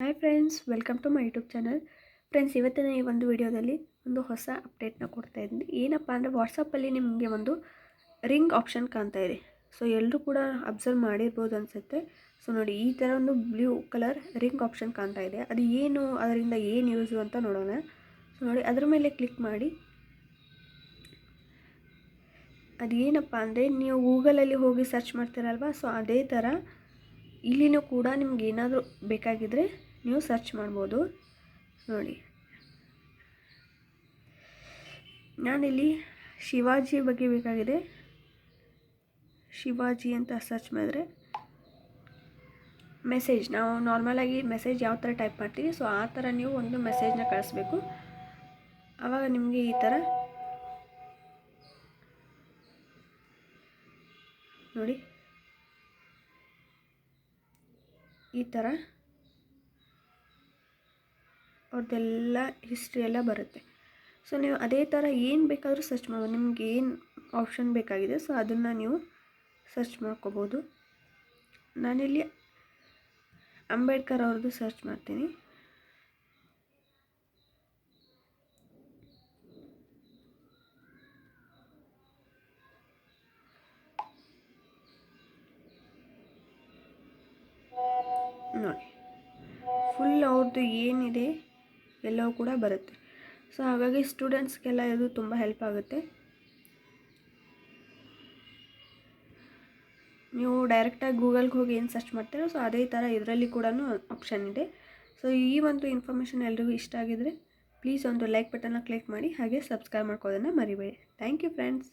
Hi friends welcome to my YouTube channel friends ಇವತ್ತಿನ ಈ ಒಂದು ವಿಡಿಯೋದಲ್ಲಿ ಒಂದು ಹೊಸ ಅಪ್ಡೇಟ್ನ ಕೊಡ್ತಾ ಇದ್ದೀನಿ. ಏನಪ್ಪ ಅಂದರೆ ವಾಟ್ಸಪ್ಪಲ್ಲಿ ನಿಮಗೆ ಒಂದು ರಿಂಗ್ ಆಪ್ಷನ್ ಕಾಣ್ತಾ ಇದೆ. ಸೊ ಎಲ್ಲರೂ ಕೂಡ ಅಬ್ಸರ್ವ್ ಮಾಡಿರ್ಬೋದು ಅನಿಸುತ್ತೆ. ಸೊ ನೋಡಿ, ಈ ಥರ ಒಂದು ಬ್ಲೂ ಕಲರ್ ರಿಂಗ್ ಆಪ್ಷನ್ ಕಾಣ್ತಾ ಇದೆ. ಅದು ಏನು, ಅದರಿಂದ ಏನು ಯೂಸು ಅಂತ ನೋಡೋಣ. ಸೊ ನೋಡಿ, ಅದ್ರ ಮೇಲೆ ಕ್ಲಿಕ್ ಮಾಡಿ. ಅದು ಏನಪ್ಪ ಅಂದರೆ ನೀವು ಗೂಗಲಲ್ಲಿ ಹೋಗಿ ಸರ್ಚ್ ಮಾಡ್ತೀರಲ್ವ? ಸೊ ಅದೇ ಥರ ಇಲ್ಲಿನೂ ಕೂಡ ನಿಮ್ಗೆ ಏನಾದರೂ ಬೇಕಾಗಿದ್ದರೆ ನೀವು ಸರ್ಚ್ ಮಾಡ್ಬೋದು. ನೋಡಿ. ನಾನಿಲ್ಲಿ ಶಿವಾಜಿ ಬಗ್ಗೆ ಬೇಕಾಗಿದೆ. ಶಿವಾಜಿ ಅಂತ ಸರ್ಚ್ ಮಾಡಿದ್ರೆ ಮೆಸೇಜ್, ನಾವು ನಾರ್ಮಲಾಗಿ ಮೆಸೇಜ್ ಯಾವ ಥರ ಟೈಪ್ ಮಾಡ್ತೀವಿ ಸೊ ಆ ಥರ ನೀವು ಒಂದು ಮೆಸೇಜ್ನ ಕಳಿಸ್ಬೇಕು. ಆವಾಗ ನಿಮಗೆ ಈ ಥರ ನೋಡಿ. ಈ ಥರ ಅವ್ರದ್ದೆಲ್ಲ ಹಿಸ್ಟ್ರಿ ಎಲ್ಲ ಬರುತ್ತೆ. ಸೊ ನೀವು ಅದೇ ಥರ ಏನು ಬೇಕಾದರೂ ಸರ್ಚ್ ಮಾಡ್ಬೋದು. ನಿಮ್ಗೆ ಏನು ಆಪ್ಷನ್ ಬೇಕಾಗಿದೆ ಸೊ ಅದನ್ನು ನೀವು ಸರ್ಚ್ ಮಾಡ್ಕೋಬೋದು. ನಾನಿಲ್ಲಿ ಅಂಬೇಡ್ಕರ್ ಅವ್ರದ್ದು ಸರ್ಚ್ ಮಾಡ್ತೀನಿ. ನೋಡಿ. ಫುಲ್ ಅವ್ರದ್ದು ಏನಿದೆ? ಎಲ್ಲವೂ ಕೂಡ ಬರುತ್ತೆ. ಸೊ ಹಾಗಾಗಿ ಸ್ಟೂಡೆಂಟ್ಸ್ಗೆಲ್ಲ ಇದು ತುಂಬ ಹೆಲ್ಪ್ ಆಗುತ್ತೆ. ನೀವು ಡೈರೆಕ್ಟಾಗಿ ಗೂಗಲ್ಗೆ ಹೋಗಿ ಏನು ಸರ್ಚ್ ಮಾಡ್ತೀರೋ ಸೊ ಅದೇ ಥರ ಇದರಲ್ಲಿ ಕೂಡ ಆಪ್ಷನ್ ಇದೆ. ಸೊ ಈ ಒಂದು ಇನ್ಫಾರ್ಮೇಷನ್ ಎಲ್ರಿಗೂ ಇಷ್ಟ ಆಗಿದರೆ ಪ್ಲೀಸ್ ಒಂದು ಲೈಕ್ ಬಟನ್ನ ಕ್ಲಿಕ್ ಮಾಡಿ, ಹಾಗೆ ಸಬ್ಸ್ಕ್ರೈಬ್ ಮಾಡ್ಕೋದನ್ನು ಮರಿಬೇಡಿ. Thank you friends